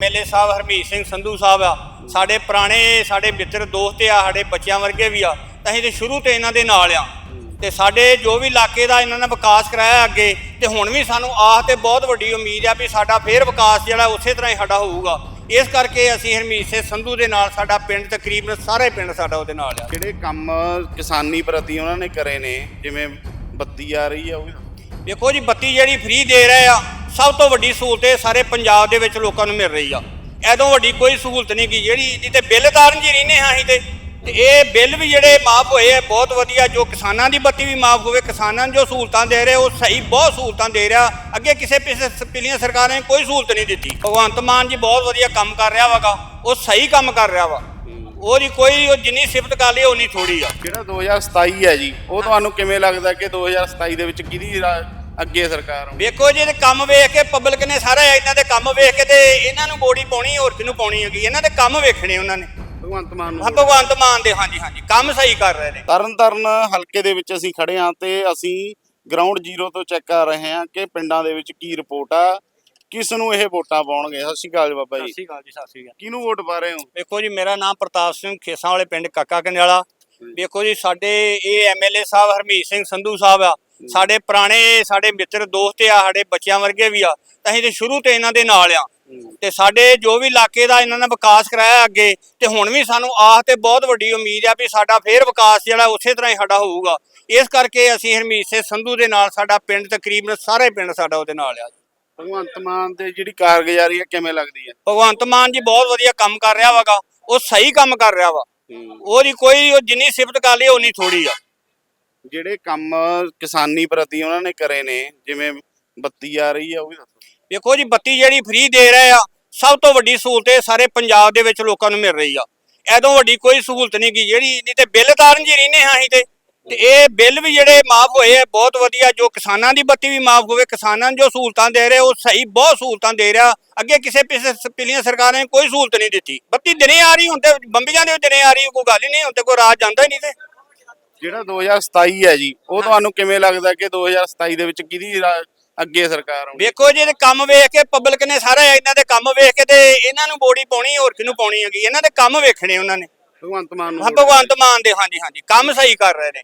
ਮੇਲੇ ਸਾਹਿਬ ਹਰਮੀਤ ਸਿੰਘ ਸੰਧੂ ਸਾਹਿਬ ਆ ਸਾਡੇ ਪੁਰਾਣੇ ਸਾਡੇ ਮਿੱਤਰ ਦੋਸਤ ਆ ਸਾਡੇ ਬੱਚਿਆਂ ਵਰਗੇ ਵੀ ਆ ਤਾਂ ਅਸੀਂ ਤੇ ਸ਼ੁਰੂ ਤੋਂ ਇਹਨਾਂ ਦੇ ਨਾਲ ਆ। ਤੇ ਸਾਡੇ ਜੋ ਵੀ ਇਲਾਕੇ ਦਾ ਇਹਨਾਂ ਨੇ ਵਿਕਾਸ ਕਰਾਇਆ ਅੱਗੇ ਤੇ ਹੁਣ ਵੀ ਸਾਨੂੰ ਆਹ ਤੇ ਬਹੁਤ ਵੱਡੀ ਉਮੀਦ ਆ ਵੀ ਸਾਡਾ ਫੇਰ ਵਿਕਾਸ ਜਿਹੜਾ ਉਸੇ ਤਰ੍ਹਾਂ ਹੀ ਸਾਡਾ ਹੋਊਗਾ। ਇਸ ਕਰਕੇ ਅਸੀਂ ਹਰਮੀਤ ਸਿੰਘ ਸੰਧੂ ਦੇ ਨਾਲ ਸਾਡਾ ਪਿੰਡ ਤਕਰੀਬਨ ਸਾਰੇ ਪਿੰਡ ਸਾਡਾ ਉਹਦੇ ਨਾਲ ਆ। ਜਿਹੜੇ ਕੰਮ ਕਿਸਾਨੀ ਪ੍ਰਤੀ ਉਹਨਾਂ ਨੇ ਕਰੇ ਨੇ? ਜਿਵੇਂ ਬੱਤੀ ਆ ਰਹੀ ਆ ਉਹ ਵੇਖੋ ਜੀ ਬੱਤੀ ਜਿਹੜੀ ਫ੍ਰੀ ਦੇ ਰਹੇ ਆ ਸਭ ਤੋਂ ਵੱਡੀ ਸਹੂਲਤ ਇਹ ਸਾਰੇ ਪੰਜਾਬ ਦੇ ਵਿੱਚ ਲੋਕਾਂ ਨੂੰ ਮਿਲ ਰਹੀ ਆ। ਐਦੋਂ ਵੱਡੀ ਕੋਈ ਸਹੂਲਤ ਨਹੀਂ ਕੀ ਜਿਹੜੀ ਤੇ ਬਿੱਲ ਤਾਰਨ ਜੀ ਰਹਿੰਦੇ ਹਾਂ ਅਸੀਂ ਤੇ। ਤੇ ਇਹ ਬਿੱਲ ਵੀ ਜਿਹੜੇ ਮਾਫ ਹੋਏ ਆ ਬਹੁਤ ਵਧੀਆ ਜੋ ਕਿਸਾਨਾਂ ਦੀ ਬੱਤੀ ਵੀ ਮਾਫ ਹੋਵੇ ਕਿਸਾਨਾਂ ਨੂੰ ਜੋ ਸਹੂਲਤਾਂ ਦੇ ਰਹੇ ਉਹ ਸਹੀ ਬਹੁਤ ਸਹੂਲਤਾਂ ਦੇ ਰਿਹਾ। ਅੱਗੇ ਕਿਸੇ ਪਿਛੇ ਪਿਛਲੀਆਂ ਸਰਕਾਰਾਂ ਨੇ ਕੋਈ ਸਹੂਲਤ ਨਹੀਂ ਦਿੱਤੀ। ਭਗਵੰਤ ਮਾਨ ਜੀ ਬਹੁਤ ਵਧੀਆ ਕੰਮ ਕਰ ਰਿਹਾ ਵਾਗਾ ਉਹ ਸਹੀ ਕੰਮ ਕਰ ਰਿਹਾ ਵਾ। ਉਹਦੀ ਕੋਈ ਉਹ ਜਿੰਨੀ ਸਿਫਤ ਕਰ ਲਈ ਉਨੀ ਥੋੜੀ ਆ। ਜਿਹੜਾ 2027 ਹੈ ਜੀ ਉਹ ਤੁਹਾਨੂੰ ਕਿਵੇਂ ਲੱਗਦਾ ਕਿ 2027 ਦੇ ਵਿੱਚ ਕਿਹਦੀ ਅੱਗੇ ਸਰਕਾਰ ਹੋਊ ਵੇਖੋ ਜੀ ਇਹ ਕੰਮ ਵੇਖ ਕੇ ਪਬਲਿਕ ਨੇ ਸਾਰਾ ਇਹਨਾਂ ਦੇ ਕੰਮ ਵੇਖ ਕੇ ਤੇ ਇਹਨਾਂ ਨੂੰ ਬੋੜੀ ਪਾਉਣੀ ਹੋਰ ਕਿਹਨੂੰ ਪਾਉਣੀ ਹੈਗੀ? ਇਹਨਾਂ ਦੇ ਕੰਮ ਵੇਖਣੇ ਉਹਨਾਂ ਨੇ। ਭਗਵੰਤ ਮਾਨ ਨੂੰ ਹਾਂ ਭਗਵੰਤ ਮਾਨ ਦੇ ਹਾਂਜੀ ਹਾਂਜੀ ਕੰਮ ਸਹੀ ਕਰ ਰਹੇ ਨੇ। ਤਰਨ ਤਾਰਨ ਹਲਕੇ ਦੇ ਵਿੱਚ ਅਸੀਂ ਖੜੇ ਹਾਂ ਤੇ ਅਸੀਂ ਗਰਾਊਂਡ ਜ਼ੀਰੋ ਤੋਂ ਚੈੱਕ ਕਰ ਰਹੇ ਹਾਂ ਕਿ ਪਿੰਡਾਂ ਦੇ ਵਿੱਚ ਕੀ ਰਿਪੋਰਟ ਆ। ਕਿਸ ਨੂੰ ਇਹ ਵੋਟਾਂ ਪਾਉਣਗੇ? ਸਤਿ ਸ਼੍ਰੀ ਅਕਾਲ ਜੀ ਬਾਬਾ ਸਤਿ ਜੀ ਸ਼੍ਰੀ ਅਕਾਲ ਜੀ ਸਤਿ ਸ਼੍ਰੀ ਅਕਾਲ। ਕਿਹਨੂੰ ਵੋਟ ਪਾ ਰਹੇ ਹੋ? ਵੇਖੋ ਜੀ ਮੇਰਾ ਨਾਮ ਪ੍ਰਤਾਪ ਸਿੰਘ ਖੇਸਾਂ ਵਾਲੇ ਪਿੰਡ ਕਾਕਾ ਕੰਡਿਆਲਾ। ਵੇਖੋ ਜੀ ਸਾਡੇ ਇਹ ਐਮਐਲਏ ਸਾਹਿਬ ਹਰਮੀਤ ਸਿੰਘ ਸੰਧੂ ਸਾਹਿਬ ਆ। ਸਾਡੇ ਪੁਰਾਣੇ ਸਾਡੇ ਮਿੱਤਰ ਦੋਸਤ ਆ ਸਾਡੇ ਬੱਚਿਆਂ ਵਰਗੇ ਵੀ ਆ ਤਾਂ ਅਸੀਂ ਤੇ ਸ਼ੁਰੂ ਤੋਂ ਇਹਨਾਂ ਦੇ ਨਾਲ ਆ। ਤੇ ਸਾਡੇ ਜੋ ਵੀ ਇਲਾਕੇ ਦਾ ਇਹਨਾਂ ਨੇ ਵਿਕਾਸ ਕਰਾਇਆ ਅੱਗੇ ਤੇ ਹੁਣ ਵੀ ਸਾਨੂੰ ਆਹ ਤੇ ਬਹੁਤ ਵੱਡੀ ਉਮੀਦ ਆ ਵੀ ਸਾਡਾ ਫੇਰ ਵਿਕਾਸ ਜਿਹੜਾ ਉਸੇ ਤਰ੍ਹਾਂ ਹੀ ਸਾਡਾ ਹੋਊਗਾ। ਇਸ ਕਰਕੇ ਅਸੀਂ ਹਰਮੀਤ ਸਿੰਘ ਸੰਧੂ ਦੇ ਨਾਲ ਸਾਡਾ ਪਿੰਡ ਤਕਰੀਬਨ ਸਾਰੇ ਪਿੰਡ ਸਾਡਾ ਉਹਦੇ ਨਾਲ ਆ। ਭਗਵੰਤ ਮਾਨ ਦੇ ਜਿਹੜੀ ਕਾਰਗੁਜ਼ਾਰੀ ਹੈ ਕਿਵੇਂ ਲੱਗਦੀ ਹੈ ਭਗਵੰਤ ਮਾਨ ਜੀ ਬਹੁਤ ਵਧੀਆ ਕੰਮ ਕਰ ਰਿਹਾ ਵਾਗਾ ਉਹ ਸਹੀ ਕੰਮ ਕਰ ਰਿਹਾ ਵਾ। ਉਹਦੀ ਕੋਈ ਉਹ ਜਿੰਨੀ ਸਿਫਤ ਕਰ ਲਈ ਉਨੀ ਥੋੜੀ ਆ। ਜਿਹੜੇ ਕੰਮ ਕਿਸਾਨੀ ਪ੍ਰਤੀ ਉਹਨਾਂ ਨੇ ਕਰੇ ਨੇ, ਜਿਵੇਂ ਬੱਤੀ ਆ ਰਹੀ ਆ, ਉਹ ਵੀ ਦੱਸੋ। ਵੇਖੋ ਜੀ, ਬੱਤੀ ਜਿਹੜੀ ਫ੍ਰੀ ਦੇ ਰਹੇ ਆ, ਸਭ ਤੋਂ ਵੱਡੀ ਸਹੂਲਤ ਇਹ ਸਾਰੇ ਪੰਜਾਬ ਦੇ ਵਿੱਚ ਲੋਕਾਂ ਨੂੰ ਮਿਲ ਰਹੀ ਆ। ਐਦੋਂ ਵੱਡੀ ਕੋਈ ਸਹੂਲਤ ਨਹੀਂ ਕੀ ਜਿਹੜੀ, ਨਹੀਂ ਤੇ ਬਿੱਲ ਤਾਰਨ ਜੀ ਰਹਿੰਦੇ ਹਾਂ ਅਸੀਂ ਤੇ। ਤੇ ਇਹ ਬਿੱਲ ਵੀ ਜਿਹੜੇ ਮਾਫ ਹੋਏ ਆ, ਬਹੁਤ ਵਧੀਆ, ਜੋ ਕਿਸਾਨਾਂ ਦੀ ਬੱਤੀ ਵੀ ਮਾਫ ਹੋਵੇ, ਕਿਸਾਨਾਂ ਨੂੰ ਜੋ ਸਹੂਲਤਾਂ ਦੇ ਰਹੇ, ਉਹ ਸਹੀ ਬਹੁਤ ਸਹੂਲਤਾਂ ਦੇ ਰਿਹਾ। ਅੱਗੇ ਕਿਸੇ ਪਿਛੇ ਪਿਛਲੀਆਂ ਸਰਕਾਰਾਂ ਨੇ ਕੋਈ ਸਹੂਲਤ ਨਹੀਂ ਦਿੱਤੀ। ਬੱਤੀ ਦਿਨੇ ਆ ਰਹੀ ਹੁੰਦੇ ਬੰਬੀਆਂ ਦੇ ਦਿਨੇ ਆ ਰਹੀ, ਕੋਈ ਗੱਲ ਹੀ ਨਹੀਂ ਹੁੰਦੇ ਕੋਈ ਰਾਜ ਜਾਂਦਾ ਹੀ ਨਹੀਂ ਤੇ। ਜਿਹੜਾ 2027 ਹੈ ਜੀ ਉਹ ਤੁਹਾਨੂੰ ਕਿਵੇਂ ਲੱਗਦਾ ਕਿ 2027 ਦੇ ਵਿੱਚ ਕਿਹਦੀ ਰਾ- ਅੱਗੇ ਸਰਕਾਰ ਹੋਊ ਵੇਖੋ ਜੀ ਇਹ ਕੰਮ ਵੇਖ ਕੇ ਪਬਲਿਕ ਨੇ ਸਾਰਾ ਇਹਨਾਂ ਦੇ ਕੰਮ ਵੇਖ ਕੇ ਤੇ ਇਹਨਾਂ ਨੂੰ ਬੋੜੀ ਪਾਉਣੀ ਹੋਰ ਕਿਹਨੂੰ ਪਾਉਣੀ ਹੈਗੀ? ਇਹਨਾਂ ਦੇ ਕੰਮ ਵੇਖਣੇ ਉਹਨਾਂ ਨੇ। ਭਗਵੰਤ ਮਾਨ ਨੂੰ ਹਾਂ ਭਗਵੰਤ ਮਾਨ ਦੇ ਹਾਂਜੀ ਹਾਂਜੀ ਕੰਮ ਸਹੀ ਕਰ ਰਹੇ ਨੇ।